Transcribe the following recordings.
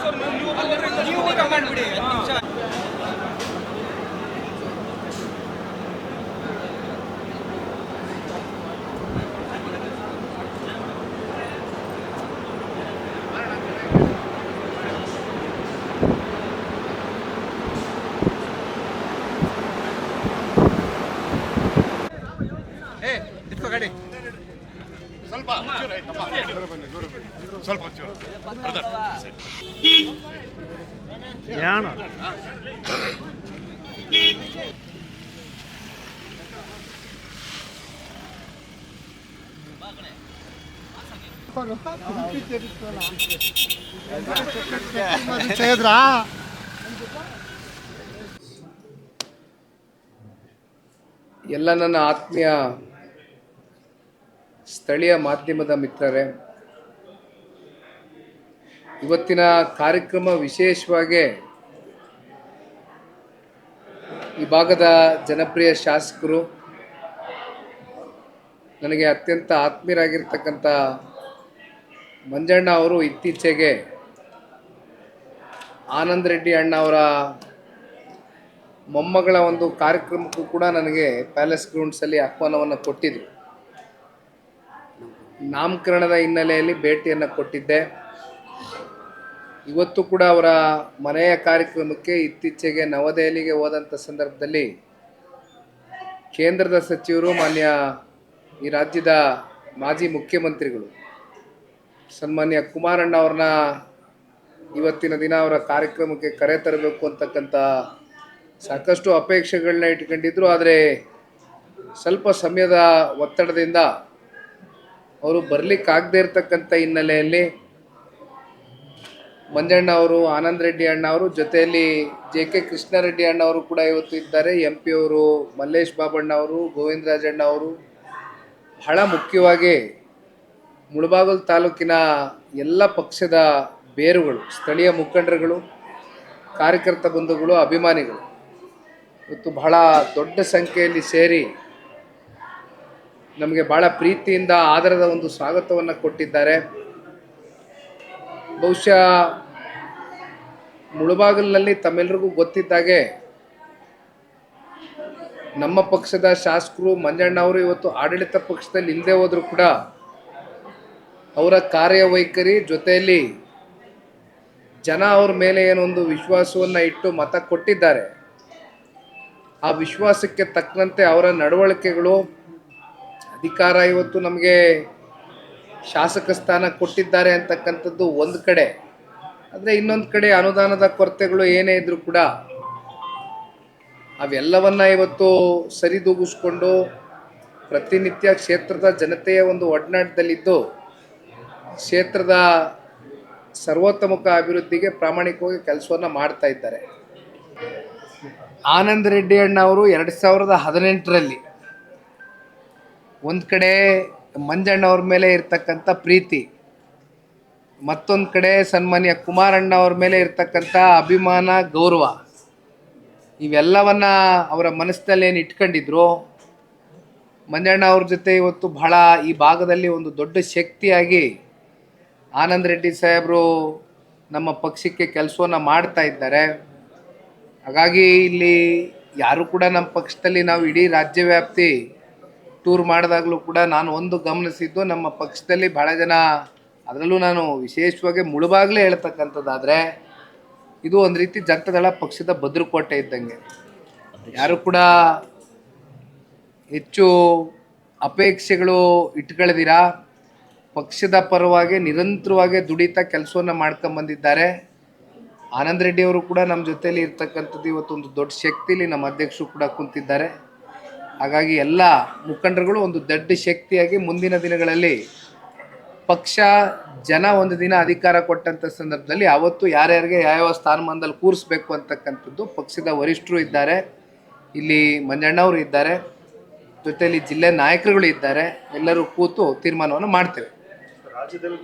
ಸ್ವಲ್ಪ ಒಂಚೂರು ಆಯ್ತಪ್ಪ. ಸ್ವಲ್ಪ. ಎಲ್ಲ ನನ್ನ ಆತ್ಮೀಯ ಸ್ಥಳೀಯ ಮಾಧ್ಯಮದ ಮಿತ್ರರೇ, ಇವತ್ತಿನ ಕಾರ್ಯಕ್ರಮ ವಿಶೇಷವಾಗಿ ಈ ಭಾಗದ ಜನಪ್ರಿಯ ಶಾಸಕರು, ನನಗೆ ಅತ್ಯಂತ ಆತ್ಮೀಯರಾಗಿರ್ತಕ್ಕಂಥ ಮಂಜಣ್ಣ ಅವರು ಇತ್ತೀಚೆಗೆ ಆನಂದ್ ರೆಡ್ಡಿ ಅಣ್ಣ ಅವರ ಮೊಮ್ಮಗಳ ಒಂದು ಕಾರ್ಯಕ್ರಮಕ್ಕೂ ಕೂಡ ನನಗೆ ಪ್ಯಾಲೇಸ್ ಗ್ರೌಂಡ್ಸಲ್ಲಿ ಆಹ್ವಾನವನ್ನು ಕೊಟ್ಟಿದ್ರು. ನಾಮಕರಣದ ಹಿನ್ನೆಲೆಯಲ್ಲಿ ಭೇಟಿಯನ್ನು ಕೊಟ್ಟಿದ್ದೆ. ಇವತ್ತು ಕೂಡ ಅವರ ಮನೆಯ ಕಾರ್ಯಕ್ರಮಕ್ಕೆ ಇತ್ತೀಚೆಗೆ ನವದೆಹಲಿಗೆ ಹೋದಂಥ ಸಂದರ್ಭದಲ್ಲಿ ಕೇಂದ್ರದ ಸಚಿವರು, ಮಾನ್ಯ ಈ ರಾಜ್ಯದ ಮಾಜಿ ಮುಖ್ಯಮಂತ್ರಿಗಳು ಸನ್ಮಾನ್ಯ ಕುಮಾರಣ್ಣ ಅವ್ರನ್ನ ಇವತ್ತಿನ ದಿನ ಅವರ ಕಾರ್ಯಕ್ರಮಕ್ಕೆ ಕರೆ ತರಬೇಕು ಅಂತಕ್ಕಂಥ ಸಾಕಷ್ಟು ಅಪೇಕ್ಷೆಗಳನ್ನ ಇಟ್ಕೊಂಡಿದ್ರು. ಆದರೆ ಸ್ವಲ್ಪ ಸಮಯದ ಒತ್ತಡದಿಂದ ಅವರು ಬರಲಿಕ್ಕಾಗದೇ ಇರ್ತಕ್ಕಂಥ ಹಿನ್ನೆಲೆಯಲ್ಲಿ ಮಂಜಣ್ಣ ಅವರು, ಆನಂದ್ ರೆಡ್ಡಿ ಅಣ್ಣ ಅವರು, ಜೊತೆಯಲ್ಲಿ ಜೆ ಕೆ ಕೃಷ್ಣಾರೆಡ್ಡಿ ಅಣ್ಣ ಅವರು ಕೂಡ ಇವತ್ತು ಇದ್ದಾರೆ. ಎಂ ಪಿ ಅವರು, ಮಲ್ಲೇಶ್ ಬಾಬಣ್ಣ ಅವರು ಗೋವಿಂದರಾಜಣ್ಣ ಅವರು. ಬಹಳ ಮುಖ್ಯವಾಗಿ ಮುಳಬಾಗಲ್ ತಾಲೂಕಿನ ಎಲ್ಲ ಪಕ್ಷದ ಬೇರುಗಳು, ಸ್ಥಳೀಯ ಮುಖಂಡರುಗಳು, ಕಾರ್ಯಕರ್ತ ಬಂಧುಗಳು, ಅಭಿಮಾನಿಗಳು ಇವತ್ತು ಬಹಳ ದೊಡ್ಡ ಸಂಖ್ಯೆಯಲ್ಲಿ ಸೇರಿ ನಮಗೆ ಭಾಳ ಪ್ರೀತಿಯಿಂದ, ಆದರದ ಒಂದು ಸ್ವಾಗತವನ್ನು ಕೊಟ್ಟಿದ್ದಾರೆ. ಬಹುಶಃ ಮುಳುಬಾಗಿಲಿನಲ್ಲಿ ತಮ್ಮೆಲ್ಲರಿಗೂ ಗೊತ್ತಿದ್ದಾಗೆ ನಮ್ಮ ಪಕ್ಷದ ಶಾಸಕರು ಮಂಜಣ್ಣ ಅವರು ಇವತ್ತು ಆಡಳಿತ ಪಕ್ಷದಲ್ಲಿ ಇಲ್ಲದೆ ಹೋದರೂ ಕೂಡ ಅವರ ಕಾರ್ಯವೈಖರಿ ಜೊತೆಯಲ್ಲಿ ಜನ ಅವ್ರ ಮೇಲೆ ಏನೊಂದು ವಿಶ್ವಾಸವನ್ನು ಇಟ್ಟು ಮತ ಕೊಟ್ಟಿದ್ದಾರೆ. ಆ ವಿಶ್ವಾಸಕ್ಕೆ ತಕ್ಕಂತೆ ಅವರ ನಡವಳಿಕೆಗಳು ಅಧಿಕಾರ ಇವತ್ತು ನಮಗೆ ಶಾಸಕ ಸ್ಥಾನ ಕೊಟ್ಟಿದ್ದಾರೆ ಅಂತಕ್ಕಂಥದ್ದು ಒಂದು ಕಡೆ. ಆದರೆ ಇನ್ನೊಂದು ಕಡೆ ಅನುದಾನದ ಕೊರತೆಗಳು ಏನೇ ಇದ್ರೂ ಕೂಡ ಅವೆಲ್ಲವನ್ನ ಇವತ್ತು ಸರಿದೂಗಿಸ್ಕೊಂಡು ಪ್ರತಿನಿತ್ಯ ಕ್ಷೇತ್ರದ ಜನತೆಯ ಒಂದು ಒಡನಾಟದಲ್ಲಿದ್ದು ಕ್ಷೇತ್ರದ ಸರ್ವೋತ್ತಮುಖ ಅಭಿವೃದ್ಧಿಗೆ ಪ್ರಾಮಾಣಿಕವಾಗಿ ಕೆಲಸವನ್ನು ಮಾಡ್ತಾ ಇದ್ದಾರೆ. ಆನಂದ್ ರೆಡ್ಡಿ ಅಣ್ಣ ಅವರು ಎರಡು ಸಾವಿರದ ಹದಿನೆಂಟರಲ್ಲಿ ಒಂದು ಕಡೆ ಮಂಜಣ್ಣ ಅವ್ರ ಮೇಲೆ ಇರ್ತಕ್ಕಂಥ ಪ್ರೀತಿ, ಮತ್ತೊಂದು ಕಡೆ ಸನ್ಮಾನ್ಯ ಕುಮಾರಣ್ಣ ಅವ್ರ ಮೇಲೆ ಇರ್ತಕ್ಕಂಥ ಅಭಿಮಾನ, ಗೌರವ, ಇವೆಲ್ಲವನ್ನ ಅವರ ಮನಸ್ಸಿನಲ್ಲಿ ಏನು ಇಟ್ಕೊಂಡಿದ್ರು? ಮಂಜಣ್ಣ ಅವ್ರ ಜೊತೆ ಇವತ್ತು ಬಹಳ ಈ ಭಾಗದಲ್ಲಿ ಒಂದು ದೊಡ್ಡ ಶಕ್ತಿಯಾಗಿ ಆನಂದ್ ರೆಡ್ಡಿ ಸಾಹೇಬರು ನಮ್ಮ ಪಕ್ಷಕ್ಕೆ ಕೆಲಸವನ್ನು ಮಾಡ್ತಾ ಇದ್ದಾರೆ. ಹಾಗಾಗಿ ಇಲ್ಲಿ ಯಾರು ಕೂಡ ನಮ್ಮ ಪಕ್ಷದಲ್ಲಿ ನಾವು ಇಡೀ ರಾಜ್ಯ ವ್ಯಾಪ್ತಿ ಟೂರ್ ಮಾಡಿದಾಗಲೂ ಕೂಡ ನಾನು ಒಂದು ಗಮನಿಸಿದ್ದು ನಮ್ಮ ಪಕ್ಷದಲ್ಲಿ ಭಾಳ ಜನ ಅದರಲ್ಲೂ ನಾನು ವಿಶೇಷವಾಗಿ ಮುಳುಬಾಗಲೇ ಹೇಳ್ತಕ್ಕಂಥದ್ದಾದರೆ ಇದು ಒಂದು ರೀತಿ ಜನತಾದಳ ಪಕ್ಷದ ಭದ್ರಕೋಟೆ ಇದ್ದಂಗೆ. ಯಾರು ಕೂಡ ಹೆಚ್ಚು ಅಪೇಕ್ಷೆಗಳು ಇಟ್ಕೊಳ್ದಿರಾ? ಪಕ್ಷದ ಪರವಾಗಿ ನಿರಂತರವಾಗಿ ದುಡಿತಾ ಕೆಲಸವನ್ನು ಮಾಡ್ಕೊಂಬಂದಿದ್ದಾರೆ ಆನಂದ್ ರೆಡ್ಡಿ ಅವರು ಕೂಡ ನಮ್ಮ ಜೊತೆಯಲ್ಲಿ ಇರ್ತಕ್ಕಂಥದ್ದು ಇವತ್ತೊಂದು ದೊಡ್ಡ ಶಕ್ತಿಲಿ ನಮ್ಮ ಅಧ್ಯಕ್ಷರು ಕೂಡ ಕುಂತಿದ್ದಾರೆ. ಹಾಗಾಗಿ ಎಲ್ಲ ಮುಖಂಡರುಗಳು ಒಂದು ದೊಡ್ಡ ಶಕ್ತಿಯಾಗಿ ಮುಂದಿನ ದಿನಗಳಲ್ಲಿ ಪಕ್ಷ ಜನ ಒಂದು ದಿನ ಅಧಿಕಾರ ಕೊಟ್ಟಂಥ ಸಂದರ್ಭದಲ್ಲಿ ಅವತ್ತು ಯಾರ್ಯಾರಿಗೆ ಯಾವ್ಯಾವ ಸ್ಥಾನಮಾನದಲ್ಲಿ ಕೂರಿಸ್ಬೇಕು ಅಂತಕ್ಕಂಥದ್ದು ಪಕ್ಷದ ವರಿಷ್ಠರು ಇದ್ದಾರೆ. ಇಲ್ಲಿ ಮಂಜಣ್ಣವರು ಇದ್ದಾರೆ. ಜೊತೆಯಲ್ಲಿ ಜಿಲ್ಲೆ ನಾಯಕರುಗಳು ಇದ್ದಾರೆ. ಎಲ್ಲರೂ ಕೂತು ತೀರ್ಮಾನವನ್ನು ಮಾಡ್ತೇವೆ. ರಾಜ್ಯದಲ್ಲಿ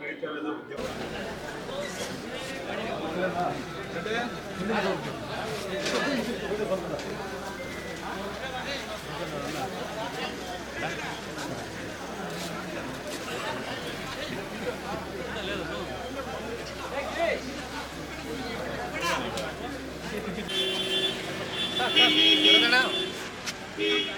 Give it